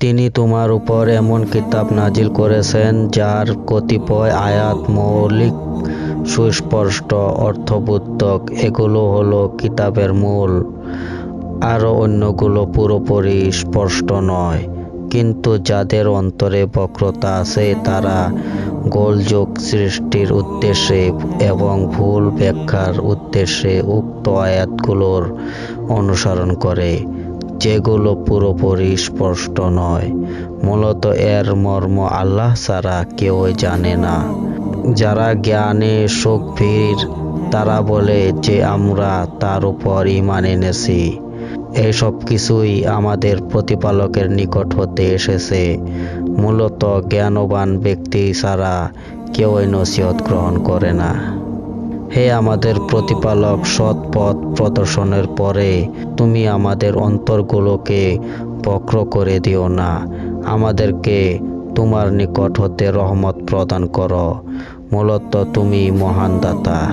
তিনি তোমার উপর এমন কিতাব নাজিল করেছেন, যার কতিপয় আয়াত মৌলিক, সুস্পষ্ট, অর্থবোধক। এগুলো হলো কিতাবের মূল আরও অন্যগুলো পুরোপুরি স্পষ্ট নয়। কিন্তু যাদের অন্তরে বক্রতা আছে, তারা গোলযোগ সৃষ্টির উদ্দেশ্যে এবং ভুল ব্যাখ্যার উদ্দেশ্যে উক্ত আয়াতগুলোর অনুসরণ করে। যেগুলো পুরোপুরি স্পষ্ট নয়। মূলত এর মর্ম আল্লাহ ছাড়া কেউই জানে না। যারা জ্ঞানে সুখভীর তারা বলে যে আমরা তার উপর ইমান এনেছি। এইসব কিছুই আমাদের প্রতিপালকের নিকট হতে এসেছে। মূলত জ্ঞানবান ব্যক্তি ছাড়া কেউই নসিহত গ্রহণ করে না। হে আমাদের প্রতিপালক, সৎ পথ প্রদর্শনের পরে তুমি আমাদের অন্তরগুলোকে বক্র করে দিও না। আমাদেরকে তোমার নিকট হতে রহমত প্রদান করো। মূলত তুমি মহান দাতা।